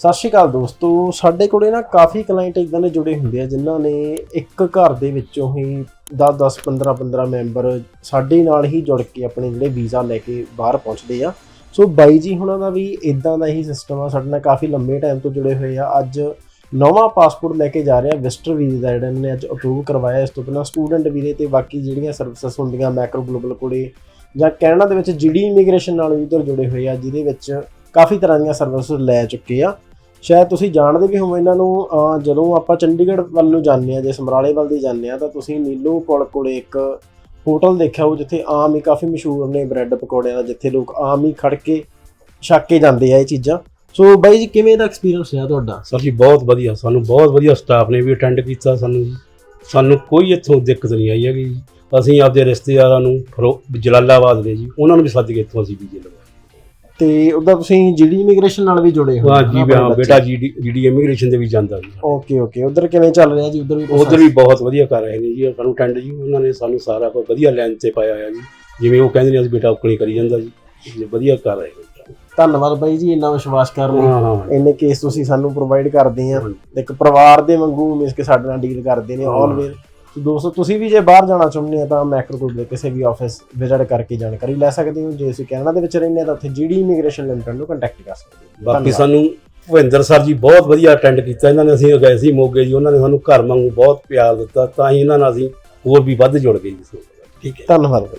ਸਤਿ ਸ਼੍ਰੀ ਅਕਾਲ ਦੋਸਤੋ, ਸਾਡੇ ਕੋਲੇ ਨਾ ਕਾਫੀ ਕਲਾਇੰਟ ਇਦਾਂ ਦੇ ਜੁੜੇ ਹੁੰਦੇ ਆ ਜਿਨ੍ਹਾਂ ਨੇ ਇੱਕ ਘਰ ਦੇ ਵਿੱਚੋਂ ਹੀ 10 10 15 15 ਮੈਂਬਰ ਸਾਡੇ ਨਾਲ ਹੀ ਜੁੜ ਕੇ ਆਪਣੇ ਜਿਹੜੇ ਵੀਜ਼ਾ ਲੈ ਕੇ ਬਾਹਰ ਪਹੁੰਚਦੇ ਆ। ਸੋ ਬਾਈ ਜੀ ਹੁਣਾਂ ਦਾ ਵੀ ਇਦਾਂ ਦਾ ਹੀ ਸਿਸਟਮ ਆ, ਸਾਡੇ ਨਾਲ ਕਾਫੀ ਲੰਮੇ ਟਾਈਮ ਤੋਂ ਜੁੜੇ ਹੋਏ ਆ। ਅੱਜ ਨਵਾਂ ਪਾਸਪੋਰਟ ਲੈ ਕੇ ਜਾ ਰਿਹਾ ਵਿਜ਼ਟਰ ਵੀਜ਼ਾ ਦਾ ਜਿਹੜਾ ਇਹਨਾਂ ਨੇ ਅੱਜ ਅਪਰੂਵ ਕਰਵਾਇਆ। ਇਸ ਤੋਂ ਪਹਿਲਾਂ ਸਟੂਡੈਂਟ ਵੀਰੇ ਤੇ ਬਾਕੀ ਜਿਹੜੀਆਂ ਸਰਵਿਸਿਜ਼ ਹੁੰਦੀਆਂ ਮੈਕਰੋ ਗਲੋਬਲ ਕੋਲੇ ਜਾਂ ਕੈਨੇਡਾ ਦੇ ਵਿੱਚ ਜੀਡੀ ਇਮੀਗ੍ਰੇਸ਼ਨ ਨਾਲ ਵੀ ਉਧਰ ਜੁੜੇ ਹੋਏ ਆ, ਜਿਹਦੇ ਵਿੱਚ ਕਾਫੀ ਤਰ੍ਹਾਂ ਦੀਆਂ ਸਰਵਿਸਿਜ਼ ਲੈ ਚੁੱਕੇ ਆ। ਸ਼ਾਇਦ ਤੁਸੀਂ ਜਾਣਦੇ ਵੀ ਹੋਵੋ ਇਹਨਾਂ ਨੂੰ ਜਦੋਂ ਆਪਾਂ ਚੰਡੀਗੜ੍ਹ ਵੱਲ ਨੂੰ ਜਾਂਦੇ ਆ ਜੇ ਸਮਰਾਲੇ ਵੱਲ ਦੀ ਜਾਂਦੇ ਆ ਤਾਂ ਤੁਸੀਂ ਨੀਲੋ ਪੁਲ ਕੋਲੇ ਇੱਕ ਹੋਟਲ ਦੇਖਿਆ ਹੋ ਜਿੱਥੇ ਆਮ ਹੀ ਕਾਫੀ ਮਸ਼ਹੂਰ ਨੇ ਬ੍ਰੈਡ ਪਕੌੜਿਆਂ ਦਾ, ਜਿੱਥੇ ਲੋਕ ਆਮ ਹੀ ਖੜ ਕੇ ਛੱਕ ਕੇ ਜਾਂਦੇ ਆ ਇਹ ਚੀਜ਼ਾਂ। ਸੋ ਬਾਈ ਜੀ, ਕਿਵੇਂ ਦਾ ਐਕਸਪੀਰੀਅੰਸ ਰਿਹਾ ਤੁਹਾਡਾ? ਸਰ ਜੀ, ਬਹੁਤ ਵਧੀਆ, ਸਾਨੂੰ ਬਹੁਤ ਵਧੀਆ ਸਟਾਫ ਨੇ ਵੀ ਅਟੈਂਡ ਕੀਤਾ ਸਾਨੂੰ। ਸਾਨੂੰ ਕੋਈ ਇੱਥੋਂ ਦਿੱਕਤ ਨਹੀਂ ਆਈ ਹੈਗੀ। ਜੀ ਅਸੀਂ ਆਪਦੇ ਰਿਸ਼ਤੇਦਾਰਾਂ ਨੂੰ, ਫਰੋ- ਜਲਾਲਾਬਾਦ ਦੇ ਜੀ, ਉਹਨਾਂ ਨੂੰ ਵੀ ਸੱਦ ਕੇ ਇੱਥੋਂ ਅਸੀਂ ਵੀਜ਼ੇ ਲਵਾਏ। ਤੇ ਉਹਦਾ ਤੁਸੀਂ ਜੀਡੀ ਇਮੀਗ੍ਰੇਸ਼ਨ ਨਾਲ ਵੀ ਜੁੜੇ ਹੋ ਹਾਂ ਜੀ ਹਾਂ ਬੇਟਾ ਜੀਡੀ ਜੀਡੀ ਇਮੀਗ੍ਰੇਸ਼ਨ ਦੇ ਵੀ ਜਾਂਦਾ ਜੀ। Okay okay. ਉਧਰ ਕਿਵੇਂ ਚੱਲ ਰਿਹਾ ਜੀ? ਉਧਰ ਵੀ ਉਧਰ ਵੀ ਬਹੁਤ ਵਧੀਆ ਕਰ ਰਹੇ ਨੇ ਜੀ। ਅਟੈਂਡ ਜੀ ਉਹਨਾਂ ਨੇ ਸਾਨੂੰ ਸਾਰਾ ਕੁਝ ਵਧੀਆ ਲਾਈਨ ਤੇ ਪਾਇਆ ਹੋਇਆ ਜੀ। ਜਿਵੇਂ ਉਹ ਕਹਿੰਦੇ ਨੇ ਅਸੀਂ ਬੇਟਾ ਉਕਣੀ ਕਰੀ ਜਾਂਦਾ ਜੀ। ਜੀ ਵਧੀਆ ਕਰ ਰਹੇ ਨੇ ਧੰਨਵਾਦ ਬਾਈ ਜੀ ਇੰਨਾ ਵਿਸ਼ਵਾਸ ਕਰਨ ਲਈ। ਹਾਂ ਹਾਂ। ਇੰਨੇ ਕੇਸ ਤੁਸੀਂ ਸਾਨੂੰ ਪ੍ਰੋਵਾਈਡ ਕਰਦੇ ਆ। ਇੱਕ ਪਰਿਵਾਰ ਦੇ ਵਾਂਗੂ ਮਿਸ ਕੇ ਸਾਡੇ ਨਾਲ ਡੀਲ ਕਰਦੇ ਨੇ ਹਾਂ। ਆਲਵੇਜ਼ ਦੋਸਤੋ ਤੁਸੀਂ ਵੀ ਜੇ ਬਾਹਰ ਜਾਣਾ ਚਾਹੁੰਦੇ ਆ ਤਾਂ ਮੈਕਰੋ ਕੋਲ ਦੇ ਕਿਸੇ ਵੀ ਆਫਿਸ ਵਿਜ਼ਿਟ ਕਰਕੇ ਜਾਣਕਾਰੀ ਲੈ ਸਕਦੇ ਹੋ। ਜੇ ਤੁਸੀਂ ਕੈਨੇਡਾ ਦੇ ਵਿੱਚ ਰਹਿੰਦੇ ਆ ਤਾਂ ਉੱਥੇ ਜੀਡੀ ਇਮੀਗ੍ਰੇਸ਼ਨ ਲਿਮਟਿਡ ਨੂੰ ਕੰਟੈਕਟ ਕਰ ਸਕਦੇ ਹੋ। ਬਾਕੀ। ਸਾਨੂੰ ਭੁਪਿੰਦਰ ਸਰ ਜੀ ਬਹੁਤ ਵਧੀਆ ਅਟੈਂਡ ਕੀਤਾ। ਇਹਨਾਂ ਨੇ ਅਸੀਂ ਗਏ ਸੀ ਮੋਗੇ ਜੀ ਉਹਨਾਂ ਨੇ ਸਾਨੂੰ ਘਰ ਵਾਂਗੂ ਬਹੁਤ ਪਿਆਰ ਦਿੱਤਾ। ਤਾਂ ਹੀ ਇਹਨਾਂ ਨਾਲ ਅਸੀਂ ਹੋਰ ਵੀ ਵੱਧ ਜੁੜ ਗਏ ਜੀ। ਠੀਕ ਹੈ। ਧੰਨਵਾਦ ਬਾਈ।